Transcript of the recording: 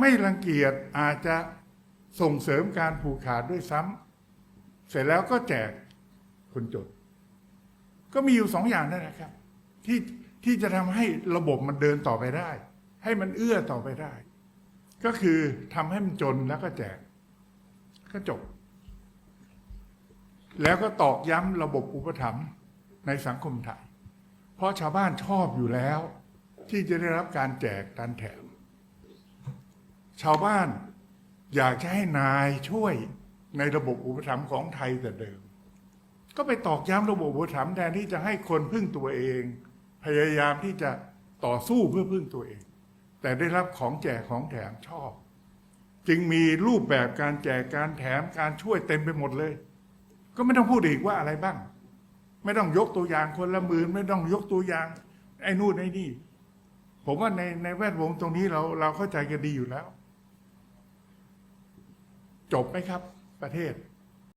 ไม่รังเกียจอาจจะส่งเสริมการผูกขาดด้วยซ้ำเสร็จแล้วก็แจกคนจนก็มีอยู่สองอย่างนั่นแหละครับ ที่ที่จะทำให้ระบบมันเดินต่อไปได้ ให้มันเอื้อต่อไปได้ ก็คือทำให้มันจนแล้วก็แจก ก็จบ แล้วก็ตอกย้ำระบบอุปถัมภ์ในสังคมไทย เพราะชาวบ้านชอบอยู่แล้ว ที่จะได้รับการแจกการแถม ชาวบ้านอยากจะให้นายช่วยในระบบอุปถัมภ์ของไทยแต่เดิม ก็ไปตอกย้ำระบบอุปถัมภ์แทนที่จะให้คนพึ่งตัวเอง พยายามที่จะต่อสู้เพื่อพึ่งตัวเอง แต่ได้รับของแจกของแถมชอบ จึงมีรูปแบบการแจกการแถมการช่วยเต็มไปหมดเลย ก็ไม่ต้องพูดอีกว่าอะไรบ้าง ไม่ต้องยกตัวอย่างคนละหมื่นไม่ต้องยกตัวอย่าง ไอ้นู่นไอ้นี่ ผมว่าในในแวดวงตรงนี้เราเราเข้าใจกันดีอยู่แล้ว จบไหมครับ ประเทศ